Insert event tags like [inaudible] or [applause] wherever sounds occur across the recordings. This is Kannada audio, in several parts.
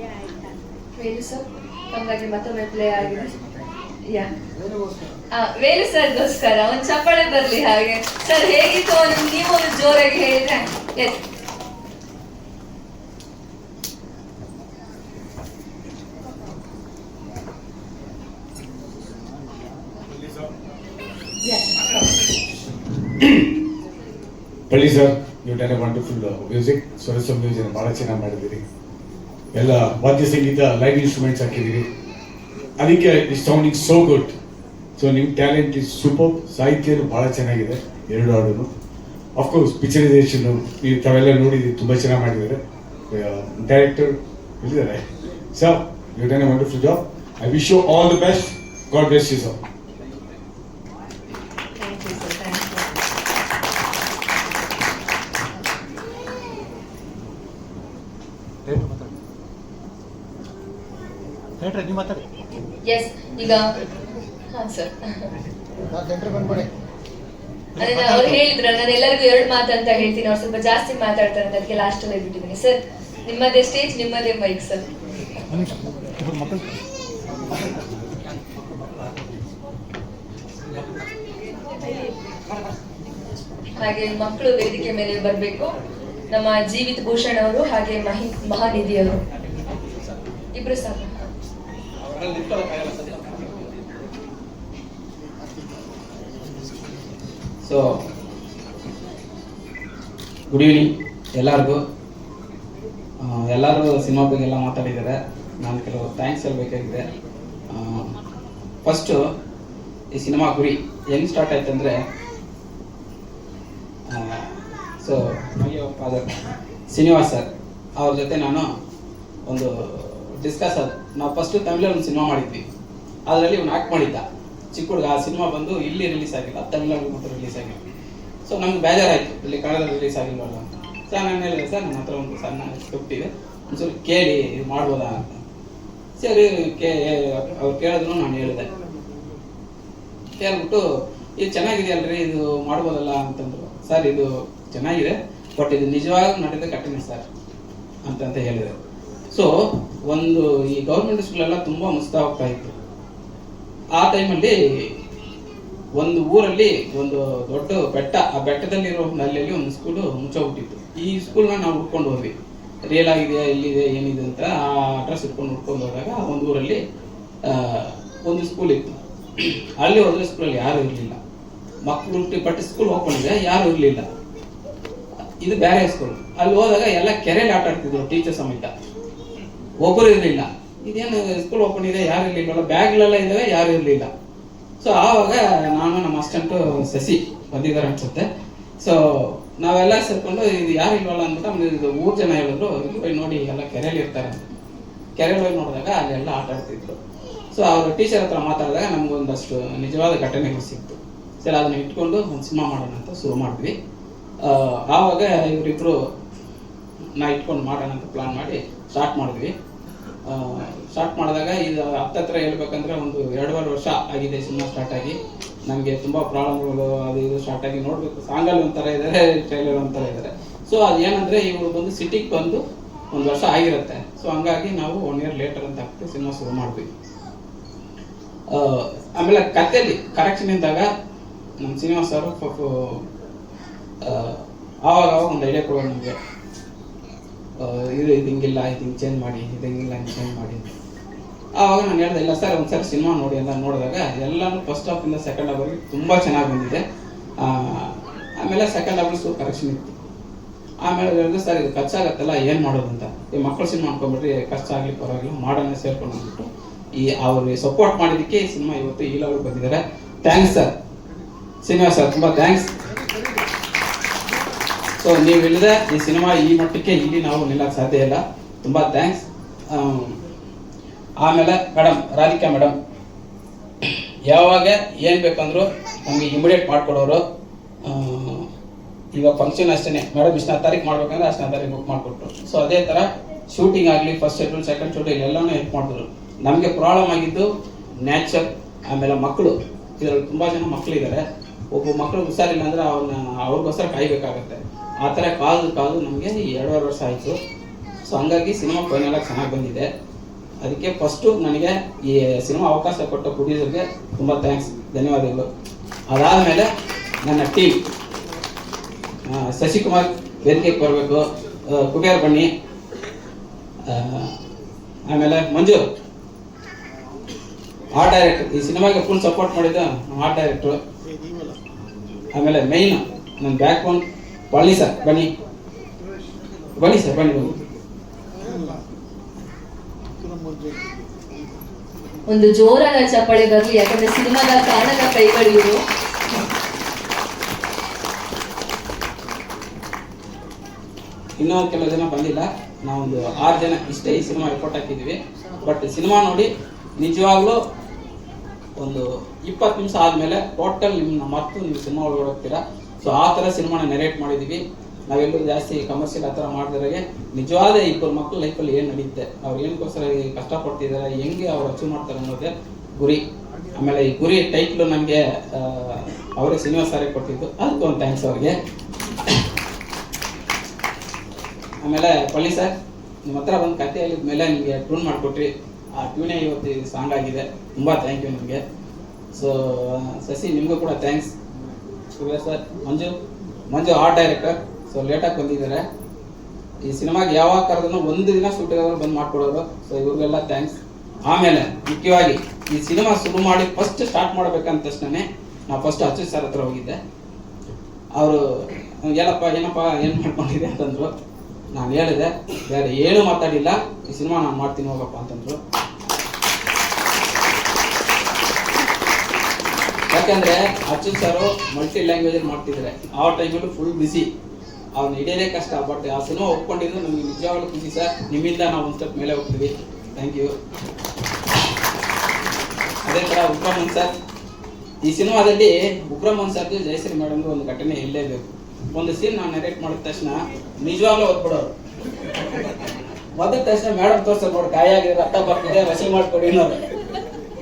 ಯಾರು ವೇಲು ಸರ್ ತಮಗಾಗಿ ಮತ್ತೊಮ್ಮೆ ಪ್ಲೇ ಆಗಿದೆ ಯಾ ಆ, ವೇಲು ಸರ್ಗೋಸ್ಕರ ಒಂದು ಚಪ್ಪಾಳೆ ಬರ್ಲಿ ಹಾಗೆ ಸರ್ ಹೇಗಿತ್ತು ಒಂದು ನೀವು ಒಂದು ಜೋರಾಗಿ ಹೇಳಿದ್ರೆ S Palli sir you done wonderful music ಸ್ವರಸ music ಭಾಳ ಚೆನ್ನಾಗಿ ಮಾಡಿದ್ದೀರಿ. ಎಲ್ಲ ವಾದ್ಯ ಸಂಗೀತ ಲೈವ್ ಇನ್ಸ್ಟ್ರೂಮೆಂಟ್ಸ್ ಹಾಕಿದ್ದೀರಿ. ಅದಕ್ಕೆ is sounding so good so ನಿಮ್ಮ ಟ್ಯಾಲೆಂಟ್ ಇಸ್ ಸೂಪರ್ ಸಾಹಿತ್ಯನೂ ಭಾಳ ಚೆನ್ನಾಗಿದೆ. ಎರಡು ಆಫ್ ಅಫ್ಕೋರ್ಸ್ ಪಿಕ್ಚರೈಸೇಷನ್ ನೀವು ತಾವೆಲ್ಲ ನೋಡಿದ್ದೀರಿ, ತುಂಬ ಚೆನ್ನಾಗಿ ಮಾಡಿದ್ದಾರೆ. ಡೈರೆಕ್ಟರ್ ಇದ್ದಾರೆ sir you done a wonderful job I wish you all the best God best you sir thank you sir thank you ಹೇಳ್ರಿ ನೀವು ಮಾತಾಡಿ ಎಸ್ ಈಗ ಹಾಂ ಸರ್ ಅದೇ ನಾನು ಅವ್ರು ಹೇಳಿದ್ರ ನಾನು ಎಲ್ಲರಿಗೂ ಎರಡು ಮಾತು ಅಂತ ಹೇಳ್ತೀನಿ. ಅವ್ರು ಸ್ವಲ್ಪ ಜಾಸ್ತಿ ಮಾತಾಡ್ತಾರೆ ಅಂತ ಅದಕ್ಕೆ ಲಾಸ್ಟ್ ಅಲ್ಲಿ ಬಿಟ್ಟಿದ್ದೀನಿ. ಸರ್ ನಿಮ್ಮದೇ ಸ್ಟೇಜ್ ನಿಮ್ಮದೇ ಮೈಕ್ ಸರ್ ಹಾಗೆ ಮಕ್ಕಳು ವೇದಿಕೆ ಮೇಲೆ ಬರಬೇಕು. ನಮ್ಮ ಜೀವಿತ್ ಭೂಷಣ್ ಅವರು ಹಾಗೆ ಮಹಿ ಮಹಾನಿಧಿ ಅವರು. ಇಬ್ರು ಸಾಕು ಸೊ ಗುಡ್ ಈವ್ನಿಂಗ್ ಎಲ್ಲರಿಗೂ. ಎಲ್ಲರೂ ಸಿನಿಮಾ ಬಗ್ಗೆ ಎಲ್ಲ ಮಾತಾಡಿದ್ದಾರೆ. ನಾನು ಕೆಲವು ಥ್ಯಾಂಕ್ಸ್ ಹೇಳಬೇಕಾಗಿದೆ. ಫಸ್ಟು ಈ ಸಿನಿಮಾ ಗುರಿ ಹೆಂಗೆ ಸ್ಟಾರ್ಟ್ ಆಯ್ತು ಅಂದರೆ ಸೊ ಫಾದರ್ ಶ್ರೀನಿವಾಸ್ ಸರ್ ಅವ್ರ ಜೊತೆ ನಾನು ಒಂದು ಡಿಸ್ಕಸ್ ಅದು ನಾವು ಫಸ್ಟು ತಮಿಳಲ್ಲಿ ಒಂದು ಸಿನಿಮಾ ಮಾಡಿದ್ವಿ. ಅದರಲ್ಲಿ ಇವ್ನು ಆ್ಯಕ್ಟ್ ಮಾಡಿದ್ದ. ಚಿಕ್ಕ ಹುಡುಗ ಆ ಸಿನಿಮಾ ಬಂದು ಇಲ್ಲಿ ರಿಲೀಸ್ ಆಗಿಲ್ಲ, ತಮಿಳ್ನಾಡು ಮಾತ್ರ ರಿಲೀಸ್ ಆಗಿಲ್ಲ. ಸೊ ನಮ್ಗೆ ಬೇಜಾರಾಯಿತು, ಇಲ್ಲಿ ಕನ್ನಡದಲ್ಲಿ ರಿಲೀಸ್ ಆಗಿಲ್ವಲ್ಲ ಸರ್ ನಾನು ಹೇಳಿದೆ, ಸರ್ ನನ್ನ ಹತ್ರ ಒಂದು ಸಣ್ಣ ಸ್ಕ್ರಿಪ್ಟ್ ಇದೆ, ಒಂಚೂರು ಕೇಳಿ, ಇದು ಮಾಡ್ಬೋದಾ ಅಂತ. ಸರಿ, ಕೇ, ಅವ್ರು ಕೇಳಿದ್ರು, ನಾನು ಹೇಳಿದೆ. ಕೇಳ್ಬಿಟ್ಟು, ಇದು ಚೆನ್ನಾಗಿದೆಯಲ್ರಿ, ಇದು ಮಾಡ್ಬೋದಲ್ಲ? ಅಂತಂದ್ರು. ಸರ್, ಇದು ಚೆನ್ನಾಗಿದೆ, ಬಟ್ ಇದು ನಿಜವಾಗ ನಡೆದ ಕಠಿಣ ಸರ್, ಅಂತಂತ ಹೇಳಿದೆ ಸೊ ಒಂದು ಈ ಗೌರ್ಮೆಂಟ್ ಸ್ಕೂಲೆಲ್ಲ ತುಂಬ ಮುಸ್ತಾ ಹೋಗ್ತಾ ಇತ್ತು. ಆ ಟೈಮಲ್ಲಿ ಒಂದು ಊರಲ್ಲಿ ಒಂದು ದೊಡ್ಡ ಬೆಟ್ಟ, ಆ ಬೆಟ್ಟದಲ್ಲಿರೋ ನಲ್ಲಿಯಲ್ಲಿ ಒಂದು ಸ್ಕೂಲು ಮುಚ್ಚೋಗ್ಬಿಟ್ಟಿತ್ತು ಈ ಸ್ಕೂಲ್ನ ನಾವು ಹುಡ್ಕೊಂಡು ಹೋದ್ವಿ. ರಿಯಲ್ ಆಗಿದೆಯಾ ಎಲ್ಲಿದೆ ಏನಿದೆ ಅಂತ ಆ ಅಡ್ರೆಸ್ ಇಟ್ಕೊಂಡು ಹುಡ್ಕೊಂಡು ಹೋದಾಗ ಒಂದು ಊರಲ್ಲಿ ಒಂದು ಸ್ಕೂಲ್ ಇತ್ತು. ಅಲ್ಲಿ ಹೋದ್ರೆ ಸ್ಕೂಲಲ್ಲಿ ಯಾರು ಇರಲಿಲ್ಲ. ಮಕ್ಕಳು ಬಟ್ ಸ್ಕೂಲ್ ಹೋಗ್ಕೊಂಡಿದೆ ಯಾರು ಇರಲಿಲ್ಲ. ಇದು ಬೇರೆ ಸ್ಕೂಲ್ ಅಲ್ಲಿ ಹೋದಾಗ ಎಲ್ಲ ಕೆರೆಯಲ್ಲಿ ಆಟ ಆಡ್ತಿದ್ರು ಟೀಚರ್ ಸಮೇತ. ಒಬ್ಬರು ಇರಲಿಲ್ಲ. ಇದೇನು ಸ್ಕೂಲ್ ಓಪನ್ ಇದೆ, ಯಾರು ಇರಲಿಲ್ಲ. ಬ್ಯಾಗ್ಲೆಲ್ಲ ಇದಾವೆ, ಯಾರು ಇರಲಿಲ್ಲ. ಸೊ ಆವಾಗ ನಾನು ನಮ್ಮ ಅಸ್ಟೆಂಟು ಸಸಿ ಬಂದಿದ್ದಾರೆ ಅನ್ಸುತ್ತೆ. ಸೊ ನಾವೆಲ್ಲ ಸೇರ್ಕೊಂಡು, ಇದು ಯಾರು ಇಲ್ವಲ್ಲ ಅಂದ್ಬಿಟ್ಟು ಇದು ಮೂರು ಜನ ಹೇಳಿದ್ರು ಹೋಗಿ ನೋಡಿ ಎಲ್ಲ ಕೆರೆಯಲ್ಲಿ ಇರ್ತಾರೆ ಅಂತ. ಕೆರೆಯಲ್ಲಿ ಹೋಗಿ ನೋಡಿದಾಗ ಅಲ್ಲೆಲ್ಲ ಆಟ ಆಡ್ತಿದ್ರು. ಸೊ ಅವರು ಟೀಚರ್ ಹತ್ರ ಮಾತಾಡಿದಾಗ ನಮ್ಗೊಂದಷ್ಟು ನಿಜವಾದ ಘಟನೆಗಳು ಸಿಕ್ತು. ಸರಿ, ಅದನ್ನ ಇಟ್ಕೊಂಡು ಒಂದು ಸಿನಿಮಾ ಮಾಡೋಣ ಅಂತ ಶುರು ಮಾಡಿದ್ವಿ. ಆವಾಗ ಇವರಿಬ್ರು ನಾ ಇಟ್ಕೊಂಡು ಮಾಡೋಣ ಅಂತ ಪ್ಲಾನ್ ಮಾಡಿ ಸ್ಟಾರ್ಟ್ ಮಾಡಿದ್ವಿ. ಸ್ಟಾರ್ಟ್ ಮಾಡಿದಾಗ ಇದು ಹತ್ತತ್ರ ಹೇಳ್ಬೇಕಂದ್ರೆ ಒಂದು ಎರಡೂವರೆ ವರ್ಷ ಆಗಿದೆ ಸಿನಿಮಾ ಸ್ಟಾರ್ಟ್ ಆಗಿ. ನಮಗೆ ತುಂಬ ಪ್ರಾಬ್ಲಮ್ಗಳು ಅದು ಇದು ಸ್ಟಾರ್ಟ್ ಆಗಿ ನೋಡಬೇಕು. ಸಾಂಗಲ್ಲಿ ಒಂಥರ ಇದ್ದಾರೆ ಟ್ರೈಲರ್ ಒಂಥರ ಇದ್ದಾರೆ ಸೊ ಅದು ಏನಂದರೆ ಇವರು ಬಂದು ಸಿಟಿಗೆ ಬಂದು ಒಂದು ವರ್ಷ ಆಗಿರುತ್ತೆ. ಸೊ ಹಂಗಾಗಿ ನಾವು ಒನ್ ಇಯರ್ ಲೇಟರ್ ಅಂತ ಹಾಕ್ತೀವಿ ಸಿನಿಮಾ ಶುರು ಮಾಡ್ತೀವಿ ಆಮೇಲೆ ಕಥೆಯಲ್ಲಿ ಕರೆಕ್ಷನ್ ಇದ್ದಾಗ ನಮ್ಮ ಸಿನಿಮಾ ಸರ್ ಆವಾಗ ಆವಾಗ ಒಂದು ಐಡಿಯಾ ಕೊಡೋಣ ನಮಗೆ. ಇದು ಇದು ಹಿಂಗಿಲ್ಲ ಇದು ಹಿಂಗೆ ಚೇಂಜ್ ಮಾಡಿ ಇದು ಹಿಂಗಿಲ್ಲ ಹಿಂಗೆ ಚೇಂಜ್ ಮಾಡಿ. ಆವಾಗ ನಾನು ಹೇಳ್ದೆ, ಇಲ್ಲ ಸರ್ ಒಂದು ಸರಿ ಸಿನಿಮಾ ನೋಡಿ ಅಂತ ನೋಡಿದಾಗ ಎಲ್ಲಾನು ಫಸ್ಟ್ ಹಾಫಿಂದ ಸೆಕೆಂಡ್ ಹಾಫ್ವರೆಗೆ ತುಂಬ ಚೆನ್ನಾಗಿ ಬಂದಿದೆ. ಆಮೇಲೆ ಸೆಕೆಂಡ್ ಹಾಫ್ ಸ್ವಲ್ಪ ಕರೆಕ್ಷನ್ ಇತ್ತು. ಆಮೇಲೆ ಹೇಳಿದ್ರೆ ಸರ್, ಇದು ಖರ್ಚಾಗತ್ತಲ್ಲ, ಏನು ಮಾಡೋದು ಅಂತ? ಈ ಮಕ್ಕಳು ಸಿನಿಮಾ ಅನ್ಕೊಂಡ್ಬಿಟ್ರಿ ಖರ್ಚಾಗಲಿ, ಪರವಾಗಿಲ್ಲ ಮಾಡೋಣ ಸೇರ್ಕೊಂಡು ಅಂದ್ಬಿಟ್ಟು. ಈ ಅವ್ರಿಗೆ ಸಪೋರ್ಟ್ ಮಾಡಿದ್ದಕ್ಕೆ ಸಿನಿಮಾ ಇವತ್ತು ಈ ಲೆವೆಲ್ ಬಂದಿದ್ದಾರೆ. ಥ್ಯಾಂಕ್ಸ್ ಸರ್ ಸಿನಿಮಾ ಸರ್ ತುಂಬ ಥ್ಯಾಂಕ್ಸ್ ಸೊ ನೀವು ಇಲ್ಲದೆ ಈ ಸಿನಿಮಾ ಈ ಮಟ್ಟಕ್ಕೆ ಇಲ್ಲಿ ನಾವು ನಿಲ್ಲಕ್ಕೆ ಸಾಧ್ಯ ಇಲ್ಲ. ತುಂಬ ಥ್ಯಾಂಕ್ಸ್ ಆಮೇಲೆ ಮೇಡಮ್ ರಾಧಿಕಾ ಮೇಡಮ್ ಯಾವಾಗ ಏನು ಬೇಕಂದ್ರು ನಮಗೆ ಇಮಿಡಿಯೇಟ್ ಮಾಡಿಕೊಡೋರು. ಈಗ ಫಂಕ್ಷನ್ ಅಷ್ಟೇ ಮೇಡಮ್ ಇಷ್ಟನೇ ತಾರೀಕು ಮಾಡ್ಬೇಕಂದ್ರೆ ಅಷ್ಟನೇ ತಾರೀಕು ಬುಕ್ ಮಾಡಿಕೊಟ್ರು. ಸೊ ಅದೇ ಥರ ಶೂಟಿಂಗ್ ಆಗಲಿ ಫಸ್ಟ್ ಶೆಡ್ಯೂಲ್ ಸೆಕೆಂಡ್ ಶೆಡ್ಯೂಲ್ ಎಲ್ಲನೂ ಹೆಲ್ಪ್ ಮಾಡಿದ್ರು ನಮಗೆ ಪ್ರಾಬ್ಲಮ್ ಆಗಿದ್ದು ನ್ಯಾಚರ್ ಆಮೇಲೆ ಮಕ್ಕಳು ಇದರಲ್ಲಿ ತುಂಬ ಜನ ಮಕ್ಕಳಿದ್ದಾರೆ ಒಬ್ಬ ಮಕ್ಕಳು ಹುಷಾರಿಲ್ಲ ಅಂದ್ರೆ ಅವನ್ನ ಅವ್ರಿಗೋಸ್ಕರ ಕಾಯ್ಬೇಕಾಗತ್ತೆ. ಆ ಥರ ಕಾದು ಕಾದು ನಮಗೆ ಎರಡೂವರೆ ವರ್ಷ ಆಯಿತು. ಸೊ ಹಂಗಾಗಿ ಸಿನಿಮಾ ಫೈನಲ್ ಆಗಿ ಚೆನ್ನಾಗಿ ಬಂದಿದೆ. ಅದಕ್ಕೆ ಫಸ್ಟು ನನಗೆ ಈ ಸಿನಿಮಾ ಅವಕಾಶ ಕೊಟ್ಟ ಪ್ರೊಡ್ಯೂಸರ್ಗೆ ತುಂಬ ಥ್ಯಾಂಕ್ಸ್ ಧನ್ಯವಾದಗಳು. ಅದಾದಮೇಲೆ ನನ್ನ ಟೀಮ್ ಶಶಿಕುಮಾರ್ ವೇದಿಕೆಗೆ ಬರಬೇಕು. ಕುಬೇರ್ ಬನ್ನಿ. ಆಮೇಲೆ ಮಂಜು. ಆರ್ಟ್ ಡೈರೆಕ್ಟರ್ ಈ ಸಿನಿಮಾಗೆ ಫುಲ್ ಸಪೋರ್ಟ್ ಮಾಡಿದ್ದು ಆರ್ಟ್ ಡೈರೆಕ್ಟ್ರು ಆಮೇಲೆ ಮೈನ್ ನನ್ನ ಬ್ಯಾಕ್ ಬೋನ್ ಬನ್ನಿ ಸರ್ ಬನ್ನಿ ಬನ್ನಿ ಸರ್ ಬನ್ನಿ ಬನ್ನಿ ಒಂದು ಜೋರಾದ ಚಪ್ಪಳೆ ಬರಲಿ ಯಾಕಂದ್ರೆ ಸಿನಿಮಾದ ಕಾರಣದ ಕೈಗಳು ಇವರು ಇನ್ನೂ ಕೆಲವು ಜನ ಬಂದಿಲ್ಲ. ನಾವೊಂದು ಆರು ಜನ ಇಷ್ಟೇ ಈ ಸಿನಿಮಾ ರಿಪೋರ್ಟ್ ಹಾಕಿದ್ವಿ ಬಟ್ ಸಿನಿಮಾ ನೋಡಿ ನಿಜವಾಗ್ಲೂ ಒಂದು ಇಪ್ಪತ್ತು ನಿಮಿಷ ಆದಮೇಲೆ ಟೋಟಲ್ ನಿಮ್ಮನ್ನ ಮತ್ತು ನೀವು ಸಿನಿಮಾ ಒಳಗೆ ಹೋಗ್ತೀರಾ ಸೊ ಆ ಥರ ಸಿನಿಮಾನ ನೆರೇಟ್ ಮಾಡಿದ್ದೀವಿ ನಾವೆಲ್ಲರೂ ಜಾಸ್ತಿ ಕಮರ್ಷಿಯಲ್ ಆ ಥರ ಮಾಡಿದ್ರೆ ನಿಜವಾದ ಇಬ್ಬರು ಮಕ್ಕಳ ಲೈಫಲ್ಲಿ ಏನು ನಡೀತೆ, ಅವ್ರು ಏನಕ್ಕೋಸ್ಕರ ಕಷ್ಟಪಡ್ತಿದ್ದಾರೆ ಹೆಂಗೆ ಅವ್ರು ಅಚೀವ್ ಮಾಡ್ತಾರೆ ಅನ್ನೋದೇ ಗುರಿ. ಆಮೇಲೆ ಈ ಗುರಿ ಟೈಟ್ಲು ನಮಗೆ ಅವರೇ ಸಿನಿಮಾ ಸಾರೇ ಕೊಟ್ಟಿದ್ದು. ಅದಕ್ಕೆ ಒಂದು ಥ್ಯಾಂಕ್ಸ್ ಅವ್ರಿಗೆ. ಆಮೇಲೆ ಪಳ್ಳಿ ಸರ್, ನಿಮ್ಮ ಹತ್ರ ಒಂದು ಕತೆ ಹೇಳಿದ ಮೇಲೆ ನಿಮಗೆ ಟ್ಯೂನ್ ಮಾಡಿಕೊಟ್ರಿ. ಆ ಟ್ಯೂನೇ ಇವತ್ತು ಸಾಂಗ್ ಆಗಿದೆ. ತುಂಬ ಥ್ಯಾಂಕ್ ಯು ನಿಮಗೆ. ಸೊ ಸಸಿ, ನಿಮಗೂ ಕೂಡ thanks Subair sir, Manju Manju art director so ಲೇಟಾಗಿ ಬಂದಿದ್ದಾರೆ. ಈ ಸಿನಿಮಾಗೆ ಯಾವಾಗ ಕರೆದ್ರು ಒಂದು ದಿನ ಶೂಟಿಂಗ್ ಬಂದು ಮಾಡ್ಕೊಡೋರು. ಸೊ ಇವ್ರಿಗೆಲ್ಲ ಥ್ಯಾಂಕ್ಸ್ ಆಮೇಲೆ, ಮುಖ್ಯವಾಗಿ ಈ ಸಿನಿಮಾ ಶುರು ಮಾಡಿ ಫಸ್ಟ್ ಸ್ಟಾರ್ಟ್ ಮಾಡ್ಬೇಕಂತ ತಕ್ಷಣ ನಾ ಫಸ್ಟ್ ಅಚ್ಯುತ್ ಸರ್ ಹತ್ರ ಹೋಗಿದ್ದೆ. ಅವರು, ಏನಪ್ಪ ಏನಪ್ಪ, ಏನು ಮಾಡ್ಕೊಂಡಿದೆ ಅಂತಂದ್ರು. ನಾನು ಹೇಳಿದೆ ಬೇರೆ ಏನು ಮಾತಾಡಿಲ್ಲ. ಈ ಸಿನಿಮಾ ನಾನು ಮಾಡ್ತೀನಿ ಹೋಗಪ್ಪ ಅಂತಂದ್ರು. ಯಾಕಂದ್ರೆ ಅಚ್ಯುತ್ ಸರ್ ಮಲ್ಟಿ ಲ್ಯಾಂಗ್ವೇಜ್ ಅಲ್ಲಿ ಮಾಡ್ತಿದ್ದಾರೆ ಆ ಟೈಮಲ್ಲೂ ಫುಲ್ ಬಿಸಿ ಅವ್ನು ಹಿಡಿಯೋದೇ ಕಷ್ಟ ಬಟ್ ಆ ಸಿನಿಮಾ ಒಪ್ಕೊಂಡಿದ್ದು ನಮಗೆ ನಿಜವಾಗ್ಲೂ ಖುಷಿ ಸರ್. ನಿಮ್ಮಿಂದ ನಾವು ಒಂದು ಸ್ಟೆಪ್ ಮೇಲೆ ಹೋಗ್ತೀವಿ. ಥ್ಯಾಂಕ್ ಯು ಅದೇ ಥರ ಉಕ್ರಮನ್ ಸರ್. ಈ ಸಿನಿಮಾದಲ್ಲಿ ಉಕ್ರಮನ್ ಸರ್ ಜಯಶ್ರೀ ಮೇಡಮ್ ಒಂದು ಘಟನೆ ಇಲ್ಲೇಬೇಕು ಒಂದು ಸೀನ್ ನಾನು ನೆರೆಕ್ಟ್ ಮಾಡಿದ ತಕ್ಷಣ ನಿಜವಾಗ್ಲೂ ಓದ್ಬಿಡೋರು ಮೊದಲ ತಕ್ಷಣ ಮೇಡಮ್ ತೋರ್ಸಲ್ ನೋಡಿ, ಗಾಯ ಆಗಿದೆ, ರಕ್ತ ಬರ್ತಿದೆ ವಸಿ ಮಾಡ್ಕೊಡಿ ಅನ್ನೋರು.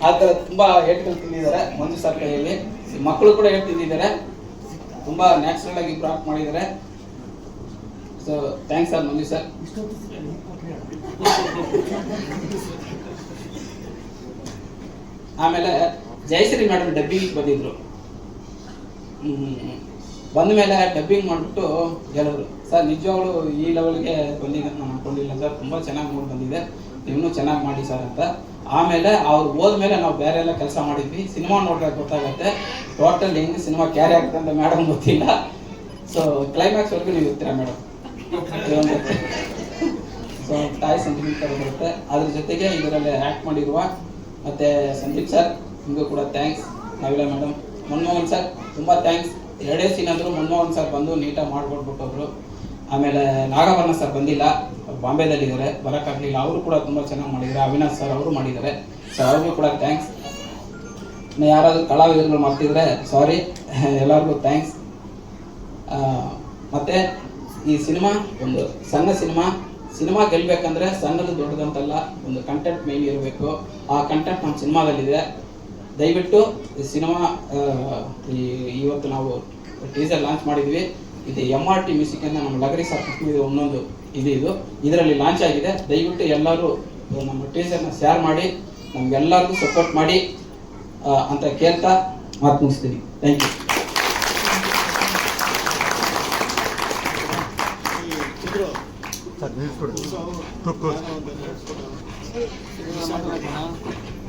ಆ ಥರ ತುಂಬಾ ತಿಂದಿದ್ದಾರೆ, ಮಂಜು ಸರ್ ಕೈಯಲ್ಲಿ. ಮಕ್ಕಳು ಕೂಡ ಏಟ್ ತಿಂದಿದ್ದಾರೆ ತುಂಬಾ ನ್ಯಾಚುರಲ್ ಆಗಿ ಪ್ರಾಕ್ಟ್ ಮಾಡಿದ್ದಾರೆ. So thanks sir Manju sir ಆಮೇಲೆ ಜಯಶ್ರೀ ಮೇಡಮ್ ಡಬ್ಬಿಂಗ್ ಬಂದಿದ್ರು. ಬಂದ ಮೇಲೆ ಡಬ್ಬಿಂಗ್ ಮಾಡಿಬಿಟ್ಟು ಹೇಳಿದ್ರು. ಸರ್ ನಿಜವಾಗ್ಲೂ ಈ ಲೆವೆಲ್ಗೆ ಬಂದಿದೆ ನಾನು ಅನ್ಕೊಂಡಿಲ್ಲ ಸರ್ ತುಂಬ ಚೆನ್ನಾಗಿ ಮೂಡ್ ಬಂದಿದೆ. ಇನ್ನೂ ಚೆನ್ನಾಗಿ ಮಾಡಿ ಸರ್ ಅಂತ. ಆಮೇಲೆ ಅವ್ರು ಹೋದ್ಮೇಲೆ ನಾವು ಬೇರೆ ಎಲ್ಲ ಕೆಲಸ ಮಾಡಿದ್ವಿ. ಸಿನಿಮಾ ನೋಡ್ರೆ ಗೊತ್ತಾಗತ್ತೆ. ಟೋಟಲ್ ಹೆಂಗೆ ಸಿನಿಮಾ ಕ್ಯಾರಿ ಆಗುತ್ತೆ ಅಂತ ಮೇಡಮ್ ಗೊತ್ತಿಲ್ಲ. ಸೊ ಕ್ಲೈಮ್ಯಾಕ್ಸ್ ವರೆಗೂ ನೀವು ಇರ್ತೀರಾ ಮೇಡಮ್ ಸೊ [laughs] ತಾಯಿ ಥರ ಬರುತ್ತೆ. ಅದ್ರ ಜೊತೆಗೆ ಇದರಲ್ಲಿ ಆ್ಯಕ್ಟ್ ಮಾಡಿರುವ ಮತ್ತೆ ಸಂದೀಪ್ ಸರ್ ನಿಮಗೂ ಕೂಡ ಥ್ಯಾಂಕ್ಸ್ ನಾವಿಲ್ಲ ಮೇಡಮ್ ಮನಮೋಹನ್ ಸರ್ ತುಂಬ ಥ್ಯಾಂಕ್ಸ್ ಎರಡೇ ಸೀನ್ ಮನಮೋಹನ್ ಸರ್ ಬಂದು ನೀಟಾಗಿ ಮಾಡ್ಕೊಟ್ಬಿಟ್ಟವ್ರು. ಆಮೇಲೆ ನಾಗವರ್ಣ ಸರ್ ಬಂದಿಲ್ಲ, ಬಾಂಬೆದಲ್ಲಿದ್ದಾರೆ, ಬರೋಕ್ಕಾಗಲಿಲ್ಲ. ಅವರು ಕೂಡ ತುಂಬ ಚೆನ್ನಾಗಿ ಮಾಡಿದ್ದಾರೆ. ಅವಿನಾಶ್ ಸರ್ ಅವರು ಮಾಡಿದ್ದಾರೆ. ಸರ್, ಅವ್ರಿಗೂ ಕೂಡ ಥ್ಯಾಂಕ್ಸ್ ಯಾರಾದರೂ ಕಲಾವಿದರುಗಳು ಮಾಡ್ತಿದ್ರೆ ಸಾರಿ [laughs] ಎಲ್ಲರಿಗೂ ಥ್ಯಾಂಕ್ಸ್ ಮತ್ತೆ ಈ ಸಿನಿಮಾ, ಒಂದು ಸಣ್ಣ ಸಿನಿಮಾ. ಸಿನಿಮಾ ಗೆಲ್ಬೇಕಂದ್ರೆ ಸಣ್ಣದು ದೊಡ್ಡದಂತಲ್ಲ, ಒಂದು ಕಂಟೆಂಟ್ ಮೇನ್ ಇರಬೇಕು. ಆ ಕಂಟೆಂಟ್ ನಮ್ಮ ಸಿನಿಮಾದಲ್ಲಿದೆ. ದಯವಿಟ್ಟು ಈ ಸಿನಿಮಾ ಈ ಇವತ್ತು ನಾವು ಟೀಸರ್ ಲಾಂಚ್ ಮಾಡಿದ್ವಿ. ಇದು ಎಂ ಆರ್ ಟಿ ಮ್ಯೂಸಿಕ್ ಅಂತ ನಮ್ಮ ಲಗರಿ ಸಾಕಷ್ಟು ಒಂದೊಂದು ಇದು ಇದು. ಇದರಲ್ಲಿ ಲಾಂಚ್ ಆಗಿದೆ. ದಯವಿಟ್ಟು ಎಲ್ಲರೂ ನಮ್ಮ ಟೀಚರ್ನ ಶೇರ್ ಮಾಡಿ, ನಮ್ಗೆಲ್ಲರಿಗೂ ಸಪೋರ್ಟ್ ಮಾಡಿ ಅಂತ ಕೇಳ್ತಾ ಮಾತು ಮುಗಿಸ್ತೀನಿ. ಥ್ಯಾಂಕ್ ಯು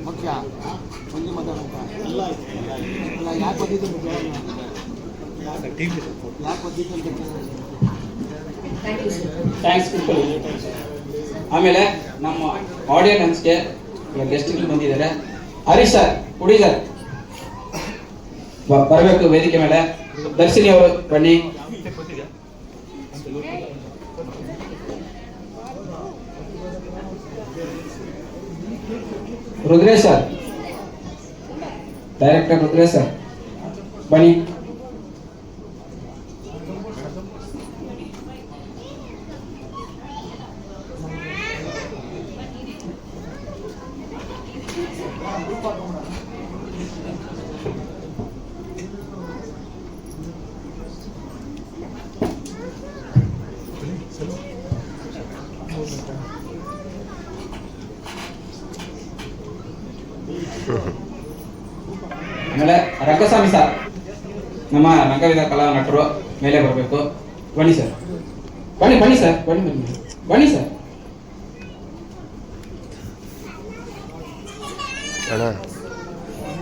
ಮುಖ್ಯ ಮುಂದೆ ಮಾತಾಡೋಣ. ಎಲ್ಲ ಯಾಕೆ ಬಂದಿದ್ದು? ಥ್ಯಾಂಕ್ಸ್ ಆಮೇಲೆ ನಮ್ಮ ಆಡಿಯನ್ಸ್ಗೆ ಗೆಸ್ಟ್ಗಳು ಬಂದಿದ್ದಾರೆ. Harish sir, Hudi sir. ಬರಬೇಕು ವೇದಿಕೆ ಮೇಲೆ. ದರ್ಶಿನಿ ಅವರು ಬನ್ನಿ. Rudresh sir. Director Rudresh sir. ಬನ್ನಿ ಆಮೇಲೆ ರಂಗಸ್ವಾಮಿ ಸರ್. ನಮ್ಮ ರಂಗವಿದ ಕಲಾ ನಟರು ಮೇಲೆ ಬರಬೇಕು. ಬನ್ನಿ ಸರ್. ಬನ್ನಿ ಬನ್ನಿ ಸರ್. ಬನ್ನಿ ಬನ್ನಿ. ಬನ್ನಿ ಸರ್. ಅಣ್ಣ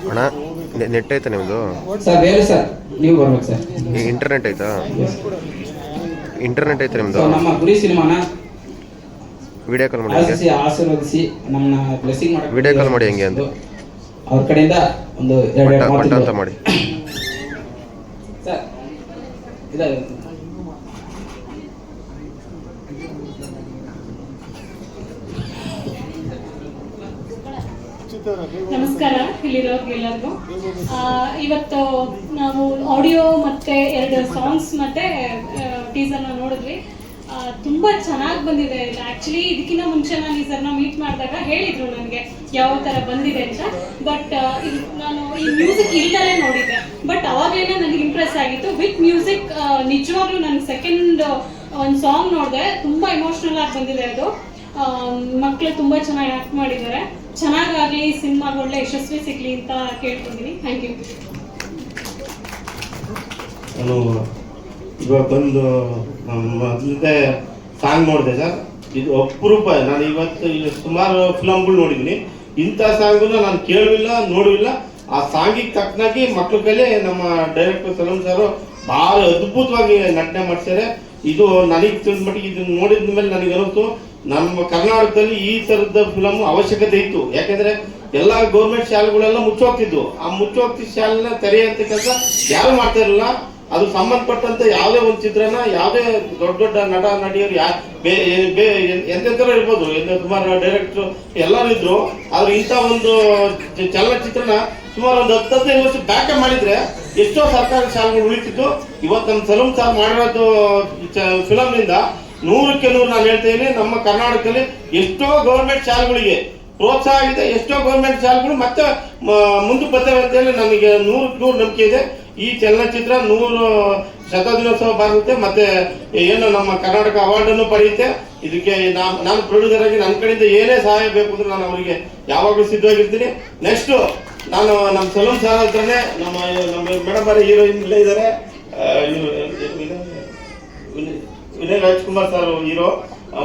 ಅಣ್ಣ ನೆಟ್ ಐತಾ ನಿಮ್ಮದು ಸರ್ ಬೇರೆ ಸರ್. ನೀವು ಬರ್ಬೇಕು ಸರ್. ಇಂಟರ್ನೆಟ್ ಐತಾ ಇಂಟರ್ನೆಟ್ ಐತೆ ನಿಮ್ದು? ನಿಮ್ಮದು ನಮ್ಮ ಗುರಿ ಸಿನಿಮಾನ ವಿಡಿಯೋ ಕಾಲ್ ಮಾಡಿ ಆಶೀರ್ವದಿಸಿ ನಮ್ಮನ್ನ ಬ್ಲೆಸ್ಸಿಂಗ್ ಮಾಡಿ ವಿಡಿಯೋ ಕಾಲ್ ಮಾಡಿ ಹೆಂಗೆ ಅಂತ. ಅವ್ರ ಕಡೆಯಿಂದ ಒಂದು ಎರಡು ಎರಡು ಅಂತ ಮಾಡಿ. [coughs] ಸರ್ ಇದೆ ನಮಸ್ಕಾರ ಇಲ್ಲಿರೋರ್ಗೆ ಎಲ್ಲರಿಗೂ. ಆ, ಇವತ್ತು ನಾವು ಆಡಿಯೋ ಮತ್ತೆ ಎರಡು ಸಾಂಗ್ಸ್ ಮತ್ತೆ ಟೀಸರ್ನ ನೋಡಿದ್ವಿ. ತುಂಬಾ ಚೆನ್ನಾಗಿ ಬಂದಿದೆ. ಆಕ್ಚುಲಿ ಇದಕ್ಕಿಂತ ಮುಂಚೆ ನಾನು ಈ ಸರ್ನ ಮೀಟ್ ಮಾಡಿದಾಗ ಹೇಳಿದ್ರು ನನಗೆ ಯಾವ ತರ ಬಂದಿದೆ ಅಂತ. ಬಟ್ ನಾನು ಈ ಮ್ಯೂಸಿಕ್ ಇಲ್ದಲೇ ನೋಡಿದ್ದೆ. ಬಟ್ ಅವಾಗಲೇ ನನಗೆ ಇಂಪ್ರೆಸ್ ಆಗಿತ್ತು. ವಿತ್ ಮ್ಯೂಸಿಕ್ ನಿಜವಾಗ್ಲೂ ನನಗೆ ಸೆಕೆಂಡ್ ಒಂದು ಸಾಂಗ್ ನೋಡಿದೆ. ತುಂಬಾ ಇಮೋಷ್ನಲ್ ಆಗಿ ಬಂದಿದೆ ಅದು. ಮಕ್ಕಳು ತುಂಬಾ ಚೆನ್ನಾಗಿ ಆಕ್ಟ್ ಮಾಡಿದ್ದಾರೆ. ಚೆನ್ನಾಗಾಗ್ಲಿ ಸಿನಿಮಾಗೆ ಒಳ್ಳೆ ಯಶಸ್ವಿ ಸಿಗ್ಲಿ ಅಂತ ಕೇಳ್ಕೊಂಡಿದ್ದೀನಿ ಥ್ಯಾಂಕ್ ಯು ಇವಾಗ ಬಂದು ಮೊದಲೇ ಸಾಂಗ್ ನೋಡಿದೆ ಸರ್ ಇದು ಅಪರೂಪ ನಾನು ಇವತ್ತು ಸುಮಾರು ಫಿಲಮ್ಗಳು ನೋಡಿದ್ದೀನಿ. ಇಂಥ ಸಾಂಗನ್ನ ನಾನು ಕೇಳುವಿಲ್ಲ, ನೋಡುವಿಲ್ಲ. ಆ ಸಾಂಗಿಗೆ ತಕ್ಕನಾಗಿ ಮಕ್ಕಳ ಕೈಲಿ ನಮ್ಮ ಡೈರೆಕ್ಟರ್ ಸಲಂ ಸರ್ ಭಾಳ ಅದ್ಭುತವಾಗಿ ನಟನೆ ಮಾಡ್ತಾರೆ ಇದು ನನಗೆ ತಿಳಿದ ಮಟ್ಟಿಗೆ ಇದನ್ನು ನೋಡಿದ ಮೇಲೆ ನನಗೆ ಅನಿಸ್ತು. ನಮ್ಮ ಕರ್ನಾಟಕದಲ್ಲಿ ಈ ಥರದ ಫಿಲಮ್ ಅವಶ್ಯಕತೆ ಇತ್ತು. ಯಾಕಂದ್ರೆ ಎಲ್ಲ ಗೌರ್ಮೆಂಟ್ ಶಾಲೆಗಳೆಲ್ಲ ಮುಚ್ಚೋಗ್ತಿದ್ವು. ಆ ಮುಚ್ಚೋಗ್ತಿದ್ದ ಶಾಲೆನ ತೆರೆಯಂತ ಕೆಲಸ ಯಾರು ಮಾಡ್ತಾ ಇರಲಿಲ್ಲ. ಅದು ಸಂಬಂಧಪಟ್ಟಂತ ಯಾವುದೇ ಒಂದು ಚಿತ್ರನ, ಯಾವುದೇ ದೊಡ್ಡ ದೊಡ್ಡ ನಟ, ನಟಿಯರು ಯಾ, ಬೇ ಬೇ ಇರ್ಬೋದು. ಸುಮಾರು ಡೈರೆಕ್ಟರ್ ಎಲ್ಲರೂ ಇದ್ರು. ಆದ್ರೆ ಇಂಥ ಒಂದು ಚಲನಚಿತ್ರನ ಸುಮಾರು ಒಂದು ಹತ್ತು, ಹದಿನೈದು ವರ್ಷ ಬ್ಯಾಕ್ ಮಾಡಿದ್ರೆ ಎಷ್ಟೋ ಸರ್ಕಾರಿ ಶಾಲೆಗಳು ಉಳಿತಿತ್ತು. ಇವತ್ತು ನಮ್ಮ ಸಲೂನ್ ಸಾರ್ ಮಾಡಿರೋದು ಫಿಲಮ್ನಿಂದ ನೂರಕ್ಕೆ ನೂರು ನಾನು ಹೇಳ್ತೇನೆ, ನಮ್ಮ ಕರ್ನಾಟಕದಲ್ಲಿ ಎಷ್ಟೋ ಗೌರ್ಮೆಂಟ್ ಶಾಲೆಗಳಿಗೆ ಪ್ರೋತ್ಸಾಹ ಇದೆ, ಎಷ್ಟೋ ಗೌರ್ಮೆಂಟ್ ಶಾಲೆಗಳು ಮತ್ತೆ ಮುಂದೆ ಬರ್ತವೆ ಅಂತ ಹೇಳಿ ನಮಗೆ ನೂರಕ್ಕೆ ನೂರು ನಂಬಿಕೆ ಇದೆ. ಈ ಚಲನಚಿತ್ರ ನೂರು ಶತದಿನೋತ್ಸವ ಬರುತ್ತೆ, ಮತ್ತೆ ಏನು ನಮ್ಮ ಕರ್ನಾಟಕ ಅವಾರ್ಡ್ ಅನ್ನು ಪಡೆಯುತ್ತೆ. ಇದಕ್ಕೆ ನಾನು ಪ್ರೊಡ್ಯೂಸರ್ ಆಗಿ ನನ್ನ ಕಡೆಯಿಂದ ಏನೇ ಸಹಾಯ ಬೇಕು ಅಂದ್ರೆ ನಾನು ಅವರಿಗೆ ಯಾವಾಗಲೂ ಸಿದ್ಧವಾಗಿರ್ತೀನಿ. ನೆಕ್ಸ್ಟ್ ನಾನು ನಮ್ಮ ಸಲೂನ್ ಸರ್ ಹತ್ರನೇ ನಮ್ಮ ನಮ್ಮ ಮೇಡಮ್ ಅವರ ಹೀರೋಯಿನ್ ಇದ್ದಾರೆ ವಿನಯ್ ರಾಜ್ಕುಮಾರ್ ಸರ್ ಹೀರೋ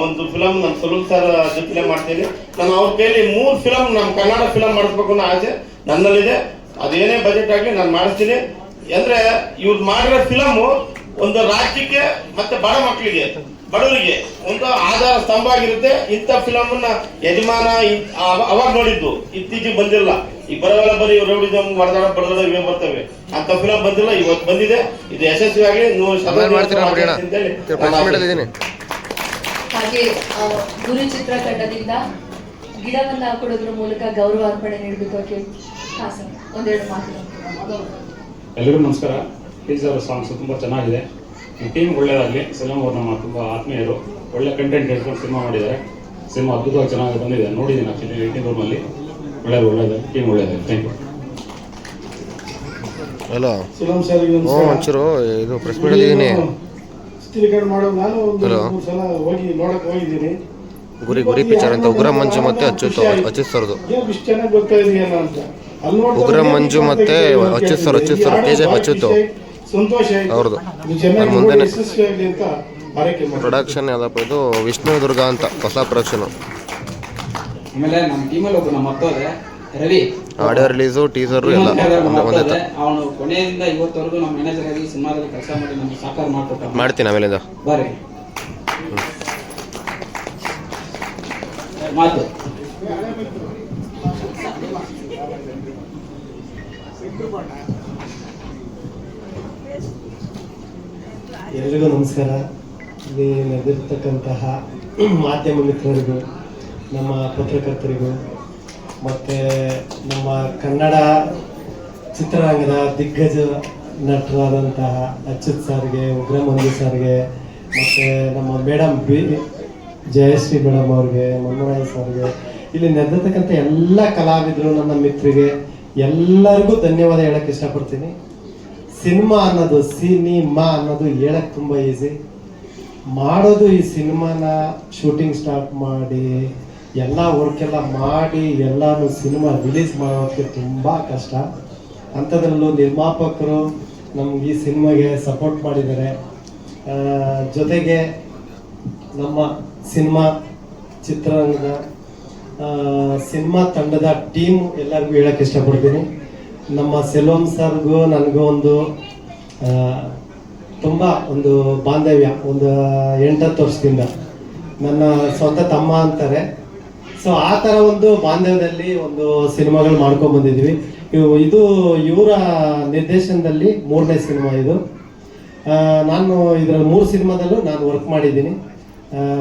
ಒಂದು ಫಿಲಮ್ ನಮ್ಮ ಸಲೂನ್ ಸರ್ ಜೊತೆ ಮಾಡ್ತೀನಿ. ನಾನು ಅವ್ರ ಕೈಲಿ ಮೂರು ಫಿಲಮ್ ನಮ್ಮ ಕನ್ನಡ ಫಿಲಮ್ ಮಾಡಿಸ್ಬೇಕು ಅನ್ನೋ ಆಸೆ ನನ್ನಲ್ಲಿದೆ. ಅದೇನೇ ಬಜೆಟ್ ಆಗಲಿ ನಾನು ಮಾಡಿಸ್ತೀನಿ. ಅಂದ್ರೆ ಇವ್ರು ಮಾಡಿರೋ ಫಿಲಮ್ ಒಂದು ರಾಜ್ಯಕ್ಕೆ ಮತ್ತೆ ಬಡ ಮಕ್ಕಳಿಗೆ ಬಡವರಿಗೆ ಒಂದು ಆಧಾರ ಸ್ತಂಭ ಆಗಿರುತ್ತೆ. ಇಂಥ ಫಿಲಮ್ನ ಯಜಮಾನ ಅವಾಗ ನೋಡಿದ್ದು. ಇತ್ತೀಚೆಗೆ ಬಂದಿಲ್ಲ. ಈ ಬರೋಲ್ಲ ಬರೀ ರೌಡಿಸಮ್ ಹೊಡೆದಾಡ ಬಡದಾಡ ಇವೇ ಬರ್ತವೆ. ಅಂತ ಫಿಲಮ್ ಬಂದಿಲ್ಲ ಇವತ್ತು ಬಂದಿದೆ. ಇದು ಯಶಸ್ವಿ ಮೀಟಲ್ಲಿ ಇದ್ದೀನಿ ಹಾಗೆ ಗುರು ಚಿತ್ರತಂಡದಿಂದ ಗಿಡವನ್ನ ಕೊಡೋದ್ರ ಮೂಲಕ ಗೌರವಾರ್ಪಣೆ ನೀಡಬೇಕು. ಒಂದೆರಡು ಮಾತು. ಎಲ್ಲರಿಗೂ ನಮಸ್ಕಾರ. ಟೀಸರ್ ಸಾಂಗ್ಸ್ ತುಂಬ ಚೆನ್ನಾಗಿದೆ. ಈ ಟೀಮ್ ಒಳ್ಳೆಯದಾಗಲಿ ಸಲಂ ಅವರು ನಮ್ಮ ತುಂಬ ಆತ್ಮೀಯರು ಒಳ್ಳೆ ಕಂಟೆಂಟ್ ಹೇಳ್ಕೊಂಡು ಸಿನಿಮಾ ಮಾಡಿದ್ದಾರೆ. ಸಿನಿಮಾ ಅದ್ಭುತವಾಗಿ ಚೆನ್ನಾಗಿ ಬಂದಿದೆ. ನೋಡಿದ್ದೀನಿ ಆಕ್ಚುಲಿ ರೂಮ್ ರೂಮಲ್ಲಿ ಒಳ್ಳೆಯದು ಒಳ್ಳೆಯದು ಟೀಮ್ ಒಳ್ಳೇದು ಥ್ಯಾಂಕ್ ಯು ಹಲೋ ಒಂಚೂರು ಇದು ಪ್ರೆಸ್ ಮೀಟ್ ಇದ್ದೀನಿ ಚಿತ್ರೀಕರಣ ಮಾಡೋ ನಾನು ಒಂದು ಮೂರು ಸಲ ಹೋಗಿ ನೋಡಕ್ ಹೋಗಿದ್ದೀನಿ. ಗುರಿ ಗುರಿ ಪಿಕ್ಚರ್ ಅಂತ ಉಗ್ರ ಮಂಜು ಮತ್ತೆ ಅಚ್ಯುತ್ ಅಚ್ಯುತ್ ಸರ್ದು. ಇಷ್ಟು ಚೆನ್ನಾಗಿ ಬರ್ತಾ ಇದೆಯಲ್ಲ ಅಂತ. ಉಗ್ರ ಮಂಜು ಮತ್ತೆ. ಅಚ್ಯುತ್ ಸರ್, ಅಚ್ಯುತ್ ಸರ್, ಈ ಹಾಡು ಅಚ್ಯುತ್. ಸಂತೋಷ ಆಯ್ತು. ಅವ್ರದ್ದು. ಮುಂದೆನೆ. ಪ್ರೊಡಕ್ಷನ್ ಯಾವ್ದಪ್ಪ ಇದು? ವಿಷ್ಣು ದುರ್ಗ ಅಂತ ಹೊಸ ಪ್ರೊಡಕ್ಷನು. ಆಮೇಲೆ ನಮ್ಮ ಟೀಮಲ್ಲಿ ಒಬ್ಬ ನಮ್ಮ ಮತ್ತೋದೆ ರವಿ. ಆಡಿಯೋ ರಿಲೀಸು ಟೀಸರು ಎಲ್ಲ. ಒಂದೇ ಒಂದೇ ತ ಅವನು ಕೊನೆಯಿಂದ ಇವತ್ತವರೆಗೂ ನಮ್ಮ ಮ್ಯಾನೇಜರ್ ಆಗಿ ಸಿನಿಮಾದಲ್ಲಿ ಕೆಲಸ ಮಾಡಿ ನಮಗೆ ಸಹಕಾರ ಮಾಡ್ಕೊಟ್ಟ ಮಾಡ್ತೀನಿ ಆಮೇಲಿಂದ. ಬರ್ರಿ. ಮಾತು. ಎಲ್ರಿಗೂ ನಮಸ್ಕಾರ. ಇಲ್ಲಿ ನಡೆದಿರ್ತಕ್ಕಂತಹ [clears throat] ಮಾಧ್ಯಮ ಮಿತ್ರರಿಗೂ, ನಮ್ಮ ಪತ್ರಕರ್ತರಿಗೂ, ಮತ್ತು ನಮ್ಮ ಕನ್ನಡ ಚಿತ್ರರಂಗದ ದಿಗ್ಗಜ ನಟರಾದಂತಹ ಅಚ್ಯುತ್ ಸರ್ಗೆ ಉಗ್ರಮಂದಿ ಸಾರ್ಗೆ, ಮತ್ತು ನಮ್ಮ ಮೇಡಮ್ ಬಿ ಜಯಶ್ರೀ ಮೇಡಮ್ ಅವ್ರಿಗೆ ಮನ್ಮೋಹನ್ ಸಾರ್ಗೆ, ಇಲ್ಲಿ ನೆರೆದಿರ್ತಕ್ಕಂಥ ಎಲ್ಲ ಕಲಾವಿದರು, ನನ್ನ ಮಿತ್ರಿಗೆ ಎಲ್ಲರಿಗೂ ಧನ್ಯವಾದ ಹೇಳಕ್ಕೆ ಇಷ್ಟಪಡ್ತೀನಿ. ಸಿನಿಮಾ ಅನ್ನೋದು ಸಿನಿಮಾ ಅನ್ನೋದು ಹೇಳಕ್ ತುಂಬಾ ಈಸಿ ಮಾಡೋದು ಈ ಸಿನಿಮಾನ ಶೂಟಿಂಗ್ ಸ್ಟಾರ್ಟ್ ಮಾಡಿ, ಎಲ್ಲ ವರ್ಕ್ ಎಲ್ಲ ಮಾಡಿ, ಎಲ್ಲಾನು ಸಿನಿಮಾ ರಿಲೀಸ್ ಮಾಡೋಕ್ಕೆ ತುಂಬ ಕಷ್ಟ. ಅಂಥದ್ರಲ್ಲೂ ನಿರ್ಮಾಪಕರು ನಮ್ಗೆ ಈ ಸಿನಿಮಾಗೆ ಸಪೋರ್ಟ್ ಮಾಡಿದ್ದಾರೆ. ಜೊತೆಗೆ ನಮ್ಮ ಸಿನಿಮಾ ಚಿತ್ರರಂಗದ ಸಿನಿಮಾ ತಂಡದ ಟೀಮ್ ಎಲ್ಲರಿಗೂ ಹೇಳಕ್ಕೆ ಇಷ್ಟಪಡ್ತೀನಿ. ನಮ್ಮ ಸೆಲ್ವಂ ಸರ್ಗೂ ನನಗೂ ಒಂದು ತುಂಬ ಒಂದು ಬಾಂಧವ್ಯ, ಒಂದು ಎಂಟತ್ತು ವರ್ಷದಿಂದ. ನನ್ನ ಸ್ವಂತ ತಮ್ಮ ಅಂತಾರೆ. ಸೊ ಆ ಥರ ಒಂದು ಬಾಂಧವ್ಯದಲ್ಲಿ ಒಂದು ಸಿನಿಮಾಗಳು ಮಾಡ್ಕೊಂಡು ಬಂದಿದ್ವಿ ಇದು ಇವರ ನಿರ್ದೇಶನದಲ್ಲಿ ಮೂರನೇ ಸಿನಿಮಾ ಇದು. ನಾನು ಇದರ ಮೂರು ಸಿನಿಮಾದಲ್ಲೂ ನಾನು ವರ್ಕ್ ಮಾಡಿದ್ದೀನಿ.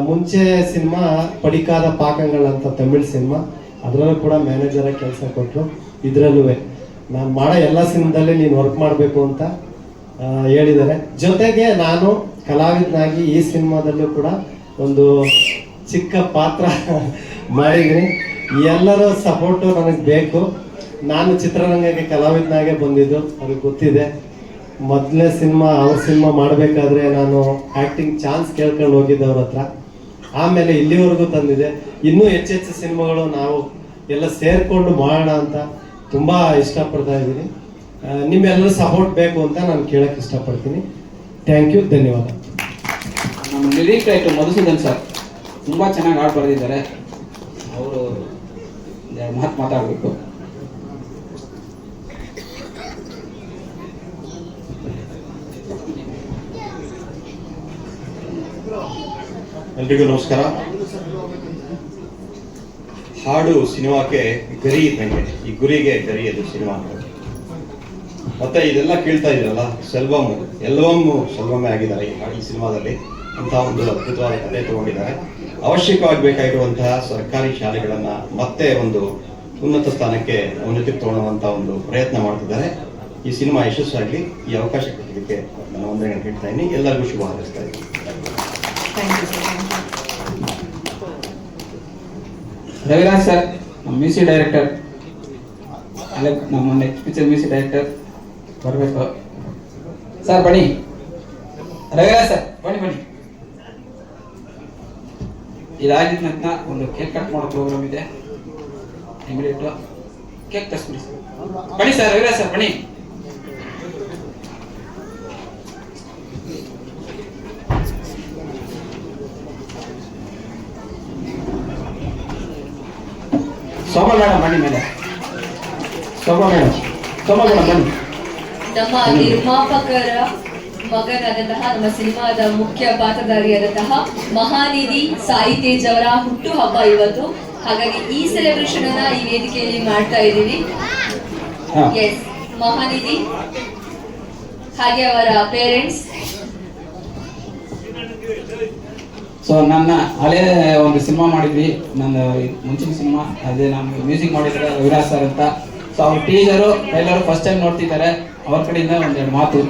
ಮುಂಚೆ ಸಿನಿಮಾ ಪಡಿಕಾದ ಪಾಕಗಳಂತ ತಮಿಳ್ ಸಿನಿಮಾ, ಅದರಲ್ಲೂ ಕೂಡ ಮ್ಯಾನೇಜರ ಕೆಲಸ ಕೊಟ್ಟರು ಇದರಲ್ಲೂ ನಾನು ಮಾಡೋ ಎಲ್ಲ ಸಿನಿಮಾದಲ್ಲಿ ನೀನು ವರ್ಕ್ ಮಾಡಬೇಕು ಅಂತ ಹೇಳಿದ್ದಾರೆ ಜೊತೆಗೆ ನಾನು ಕಲಾವಿದನಾಗಿ ಈ ಸಿನಿಮಾದಲ್ಲೂ ಕೂಡ ಒಂದು ಚಿಕ್ಕ ಪಾತ್ರ [laughs] ಮಾಡಿದ್ರಿ ಎಲ್ಲರ ಸಪೋರ್ಟು ನನಗೆ ಬೇಕು. ನಾನು ಚಿತ್ರರಂಗಕ್ಕೆ ಕಲಾವಿದನಾಗೆ ಬಂದಿದ್ದು, ಅದು ಗೊತ್ತಿದೆ. ಮೊದಲನೇ ಸಿನಿಮಾ, ಅವ್ರ ಸಿನಿಮಾ ಮಾಡಬೇಕಾದ್ರೆ ನಾನು ಆ್ಯಕ್ಟಿಂಗ್ ಚಾನ್ಸ್ ಕೇಳ್ಕೊಂಡು ಹೋಗಿದ್ದೆ ಅವ್ರ ಹತ್ರ. ಆಮೇಲೆ ಇಲ್ಲಿವರೆಗೂ ತಂದಿದೆ. ಇನ್ನೂ ಹೆಚ್ಚೆಚ್ಚು ಸಿನಿಮಾಗಳು ನಾವು ಎಲ್ಲ ಸೇರಿಕೊಂಡು ಮಾಡೋಣ ಅಂತ ತುಂಬ ಇಷ್ಟಪಡ್ತಾ ಇದ್ದೀನಿ. ನಿಮ್ಮೆಲ್ಲರೂ ಸಪೋರ್ಟ್ ಬೇಕು ಅಂತ ನಾನು ಕೇಳಕ್ಕೆ ಇಷ್ಟಪಡ್ತೀನಿ. ಥ್ಯಾಂಕ್ ಯು ಧನ್ಯವಾದ. ನಮ್ಮ ಲಿರಿಕ್ ರೈಟರ್ ಮಧುಸೂದನ್ ಸರ್ ತುಂಬ ಚೆನ್ನಾಗಿ ಹಾಡು ಬರೆದಿದ್ದಾರೆ. ಅವರು ಮಾತು ಮಾತಾಡಬೇಕು ಎಲ್ರಿಗೂ ನಮಸ್ಕಾರ. ಹಾಡು ಸಿನಿಮಾಕ್ಕೆ ಗರಿ ಇದ್ದಂಗೆ, ಈ ಗುರಿಗೆ ಗರಿ ಅದು ಸಿನಿಮಾ ಮತ್ತೆ ಇದೆಲ್ಲ ಕೇಳ್ತಾ ಇದ್ರಲ್ಲ ಸೆಲ್ವಮ್, ಎಲ್ವಮ್, ಸೆಲ್ವಮ್ಮೆ ಆಗಿದ್ದಾರೆ ಈ ಸಿನಿಮಾದಲ್ಲಿ. ಅಂತ ಒಂದು ಅದ್ಭುತವಾದ ಕಥೆ ತಗೊಂಡಿದ್ದಾರೆ. ಅವಶ್ಯಕವಾಗಿ ಬೇಕಾಗಿರುವಂತಹ ಸರ್ಕಾರಿ ಶಾಲೆಗಳನ್ನ ಮತ್ತೆ ಒಂದು ಉನ್ನತ ಸ್ಥಾನಕ್ಕೆ ಉನ್ನತಿ ತಗೊಳ್ಳುವಂತ ಒಂದು ಪ್ರಯತ್ನ ಮಾಡ್ತಿದ್ದಾರೆ. ಈ ಸಿನಿಮಾ ಯಶಸ್ಸಾಗಲಿ, ಈ ಅವಕಾಶ ಕೊಟ್ಟಿದ್ದಕ್ಕೆ ನಾನು ಒಂದೇ ಹೇಳ್ತಾ ಇದ್ದೀನಿ. ಎಲ್ಲರಿಗೂ ಶುಭ ಹಾರೈಸ್ತಾ ಇದ್ದೀನಿ. ರವಿರಾಜ್ ಸರ್, ನಮ್ಮ ಮ್ಯೂಸಿಕ್ ಡೈರೆಕ್ಟರ್ ನಮ್ಮ ನೆಕ್ಸ್ಟ್ ಪಿಕ್ಚರ್ ಮ್ಯೂಸಿಕ್ ಡೈರೆಕ್ಟರ್ ಬರಬೇಕು. ಸರ್, ಬನ್ನಿ. ರವಿರಾಜ್ ಸರ್, ಬನ್ನಿ ಬನ್ನಿ. ಇದಾಗಿದ್ದ ನಂತರ ಒಂದು ಕೇಕ್ ಕಟ್ ಮಾಡೋ ಪ್ರೋಗ್ರಾಮ್ ಇದೆ. ಇಮಿಡಿಯೇಟು ಕೇಕ್ ತರಿಸ್ಬಿಡಿ ಸರ್ ಬನ್ನಿ ಸರ್ ರವಿರಾಜ್ ಸರ್, ಬನ್ನಿ. ಸೋಮ ಬನ್ನಿ ಮೇಲೆ? ಸೋಮ ಮೇಡಮ್ ಸೋಮ ಬನ್ನಿ ನಮ್ಮ ನಿರ್ಮಾಪಕರ ಮಗನಾದಂತಹ ನಮ್ಮ ಸಿನಿಮಾದ ಮುಖ್ಯ ಪಾತ್ರಧಾರಿಯಾದಂತಹ ಮಹಾನಿಧಿ ಸಾಯಿ ತೇಜ್ ಅವರ ಹುಟ್ಟು ಹಬ್ಬ ಇವತ್ತು. ಹಾಗಾಗಿ ಈ ಸೆಲೆಬ್ರೇಷನ್ ಅನ್ನ ಈ ವೇದಿಕೆಯಲ್ಲಿ ಮಾಡ್ತಾ ಇದ್ದೀವಿ. ಎಸ್ ಮಹಾನಿಧಿ ಹಾಗೆ ಅವರ ಪೇರೆಂಟ್ಸ್ ಸೊ ನನ್ನ ಹಳೆ ಒಂದು ಸಿನಿಮಾ ಮಾಡಿದ್ವಿ. ನನ್ನ ಮುಂಚಿನ ಸಿನಿಮಾ ಅದೇ ನಾನು ಮ್ಯೂಸಿಕ್ ಮಾಡಿದ್ರೆ ರವಿರಾಜ್ ಸರ್ ಅಂತ. ಸೊ ಅವ್ರ ಟೀಚರು ಟ್ರೈಲರ್ ಫಸ್ಟ್ ಟೈಮ್ ನೋಡ್ತಿದ್ದಾರೆ. ಅವ್ರ ಕಡೆಯಿಂದ ಒಂದೆರಡು ಮಾತು.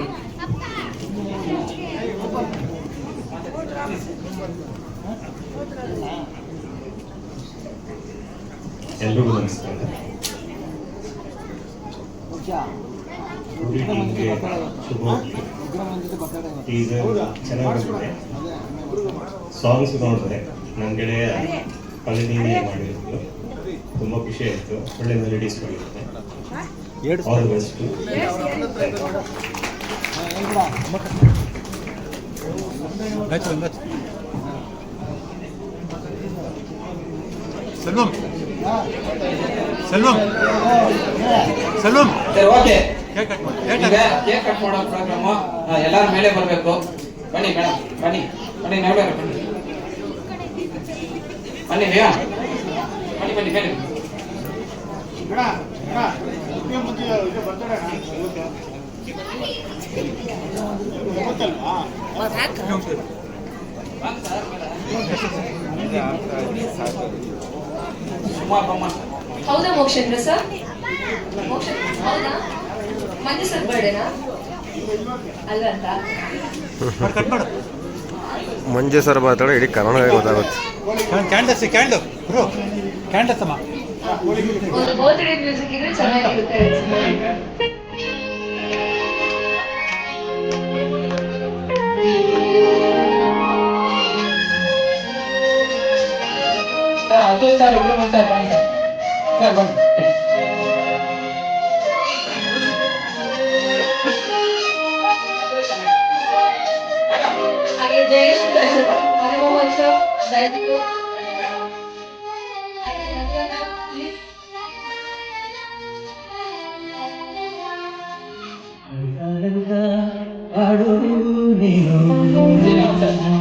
ಎಲ್ರಿಗೂ ನಮಸ್ಕಾರ. ನಿಮಗೆ ಟೀಸರ್ ಚೆನ್ನಾಗಿ ಸಾಂಗ್ಸ್ ನೋಡಿದ್ರೆ ನನ್ನ ಗೆಳೆಯ ಪಳನಿ ಮಾಡಿರೋದು. ತುಂಬ ಖುಷಿ ಆಯಿತು. ಒಳ್ಳೆ melodies ಮಾಡಿರುತ್ತೆ all the best Selvam. Selvam. Selvam. ಸರಿ ಓಕೆ. ಕೇಕ್ ಕಟ್ ಮಾಡಿ. ಕೇಕ್ ಕಟ್ ಮಾಡೋ. ಪ್ರೋಗ್ರಾಮು ಎಲ್ಲರ ಮೇಲೆ ಬರಬೇಕು. ಬನ್ನಿ ಮೇಡಮ್ ಬನ್ನಿ. ಬನ್ನಿ ನಾವೇ ಬನ್ನಿ. ಬನ್ನಿ ಬೇಗ ಬನ್ನಿ ಬನ್ನಿ ಹೇಳಿ. ಸುಮಾರು ಬಮ್ಮ. ಹೌದಾ ಮೋಕ್ಷೇಂದ್ರ ಸರ್? ಮೋಕ್ಷ ಹೌದಾ? ಮಂಜು ಸರ್ ಬರ್ಡೇನಾ ಅಲ್ವಂತ? ಮಾಡು. ಮಂಜು ಸರ್ ಮಾತಾಡೋ ಇಡೀ ಕನ್ನಡ ಗೊತ್ತಾಗುತ್ತೆ. ಕ್ಯಾಂಡಸ್ ಕ್ಯಾಂಡು ಬ್ರೋ ಕ್ಯಾಂಡಸ್ ಅಮ್ಮ ಒಂದು ಬರ್ತ್ಡೇ ಮ್ಯೂಸಿಕ್ ಇದ್ರೆ ಚೆನ್ನಾಗಿರುತ್ತೆ. ಅದು ಸರ್. ಸರ್ ಬನ್ನಿ. ಸರ್ ದಯವಿಟ್ಟು ಹಾಗೆ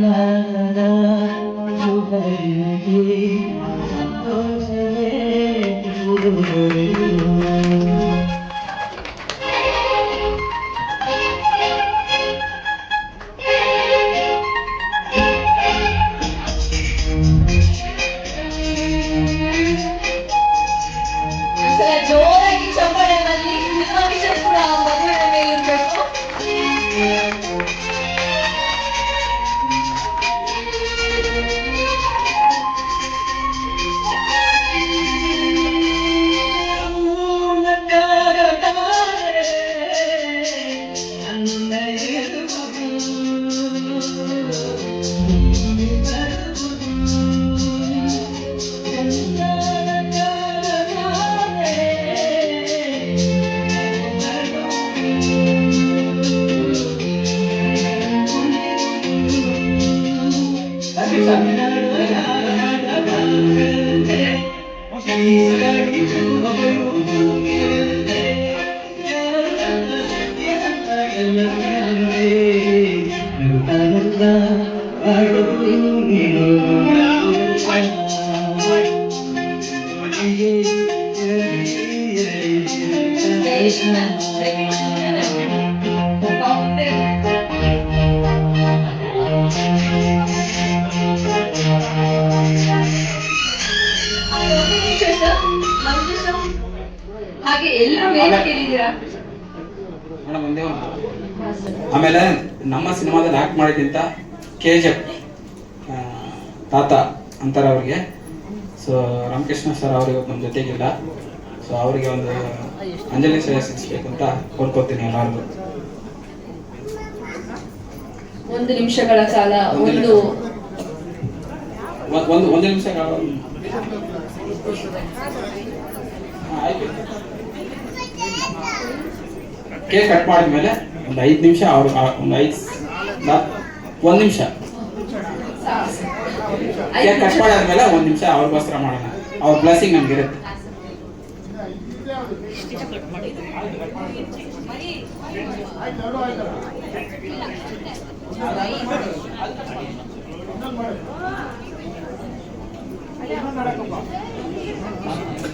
Love. He's got me to avoid act ಮಾಡಿದ್ದಂತ K G F ತಾತ ಅಂತಾರೆ ಅವರಿಗೆ. ಸೊ ರಾಮಕೃಷ್ಣ ಸರ್ ಅವರಿಗೆ ನಮ್ಮ ಜೊತೆಗಿಲ್ಲ. ಸೊ ಅವರಿಗೆ ಒಂದು ಅಂಜಲಿ ಸೇವೆ ಸಿಗಿಸ್ಬೇಕು ಅಂತ ಕೋರ್ಕೋತೀನಿ ಎಲ್ಲರಿಗೂ. ಒಂದು ನಿಮಿಷಗಳ ಕಾಲ ಒಂದು ಒಂದು ಒಂದು ನಿಮಿಷ ಕೇಕ್ ಕಟ್ ಮಾಡಿದ್ಮೇಲೆ ಒಂದು ಐದು ನಿಮಿಷ ಅವ್ರಿಗೆ ಒಂದು ಐದು ಒಂದು ನಿಮಿಷ. ಯಾಕೆ ಕಟ್ ಮಾಡಾದ್ಮೇಲೆ ಒಂದು ನಿಮಿಷ ಅವ್ರಿಗೋಸ್ಕರ ಮಾಡೋಣ. ಅವ್ರ ಬ್ಲೆಸ್ಸಿಂಗ್ ನಮ್ಗೆ ಇರುತ್ತೆ